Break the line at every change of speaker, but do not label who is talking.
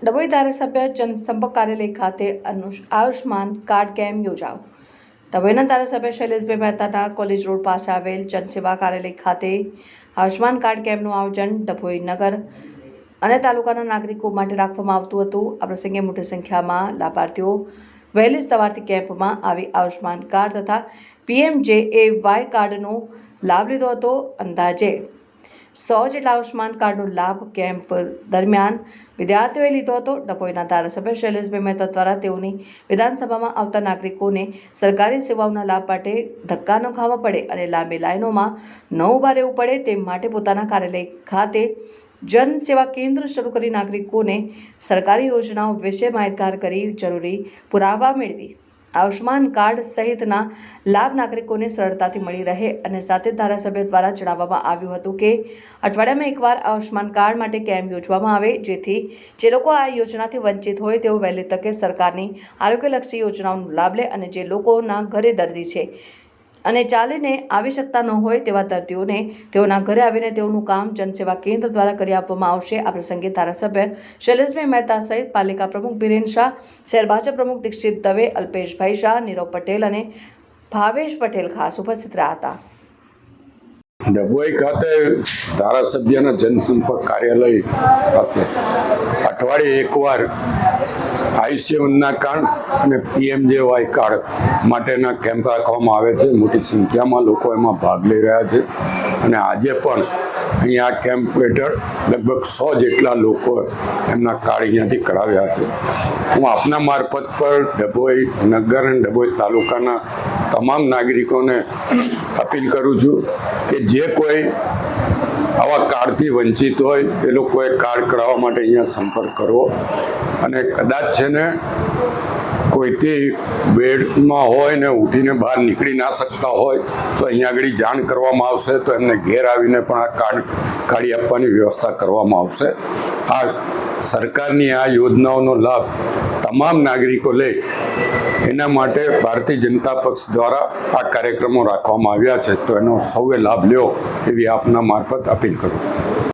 ડભોઈ ધારાસભ્ય જનસંપર્ક કાર્યાલય ખાતે આયુષ્માન કાર્ડ કેમ્પ યોજાયો. ડભોઈના ધારાસભ્ય શૈલેષભાઈ મહેતાના કોલેજ રોડ પાસે આવેલ જનસેવા કાર્યાલય ખાતે આયુષ્માન કાર્ડ કેમ્પનું આયોજન ડભોઈ નગર અને તાલુકાના નાગરિકો માટે રાખવામાં આવતું હતું. આ પ્રસંગે મોટી સંખ્યામાં લાભાર્થીઓ વહેલી સવારથી કેમ્પમાં આવી આયુષ્માન કાર્ડ તથા પીએમજે એ વાય કાર્ડનો લાભ લીધો હતો. અંદાજે સો જેટલા આયુષ્માન કાર્ડનો લાભ કેમ્પ દરમિયાન વિદ્યાર્થીઓએ લીધો હતો. ડભોઈના ધારાસભ્ય શૈલેષભાઈ મહેતા દ્વારા તેઓની વિધાનસભામાં આવતા નાગરિકોને સરકારી સેવાઓના લાભ માટે ધક્કા ન ખાવા પડે અને લાંબી લાઈનોમાં ન ઊભા રહેવું પડે તે માટે પોતાના કાર્યાલય ખાતે જન સેવા કેન્દ્ર શરૂ કરી નાગરિકોને સરકારી યોજનાઓ વિશે માહિતગાર કરી જરૂરી પુરાવા મેળવી. આયુષ્માન કાર્ડ સહિતના લાભ નાગરિકોને સરળતાથી મળી રહે અને સાથે ધારાસભ્ય દ્વારા જણાવવામાં આવ્યું હતું કે અઠવાડિયામાં એકવાર આયુષ્માન કાર્ડ માટે કેમ્પ યોજવામાં આવે, જેથી જે લોકો આ યોજનાથી વંચિત હોય તેઓ વહેલી તકે સરકારની આરોગ્યલક્ષી યોજનાઓનો લાભ લે અને જે લોકોના ઘરે દર્દી છે અને ચાલીને આવી શકતા ન હોય તેવા દર્દીઓને તેઓના ઘરે આવીને તેઓનું કામ જનસેવા કેન્દ્ર દ્વારા કરી આપવામાં આવશે. આ પ્રસંગે ધારાસભ્ય શૈલેષભાઈ મહેતા સહિત પાલિકા પ્રમુખ બિરેન શાહ, શહેર ભાજપ પ્રમુખ દીક્ષિત દવે, અલ્પેશભાઈ શાહ, નીરવ પટેલ અને ભાવેશ પટેલ ખાસ ઉપસ્થિત રહ્યા હતા.
ડભોઈ ખાતે ધારાસભ્યના જનસંપર્ક કાર્યાલય ખાતે અઠવાડિયે એકવાર આયુષ્યમાનના કાર્ડ અને પીએમજેવાય કાર્ડ માટેના કેમ્પ રાખવામાં આવે છે. મોટી સંખ્યામાં લોકો એમાં ભાગ લઈ રહ્યા છે. અને આજે પણ અહીંયા કેમ્પ હેઠળ લગભગ સો જેટલા લોકો એમના કાર્ડ અહીંયાથી કરાવ્યા છે. હું આપના મારફત પર ડભોઈ નગર અને ડભોઈ તાલુકાના તમામ નાગરિકોને અપીલ કરું છું કે જે કોઈ આવા કાર્ડથી વંચિત હોય એ લોકોએ કાર્ડ કરાવવા માટે અહીંયા સંપર્ક કરવો. અને કદાચ છે ને કોઈથી બેડમાં હોય ને ઉઠીને બહાર નીકળી ના શકતા હોય, તો અહીંયા આગળ જાણ કરવામાં આવશે, તો એમને ઘેર આવીને પણ આ કાર્ડ કાઢી આપવાની વ્યવસ્થા કરવામાં આવશે. આ સરકારની આ યોજનાઓનો લાભ તમામ નાગરિકો લે, એના માટે ભારતીય જનતા પક્ષ દ્વારા આ કાર્યક્રમો રાખવામાં આવ્યા છે. તો એનો સૌએ લાભ લ્યો એવી આપના મારફત અપીલ કરું છું.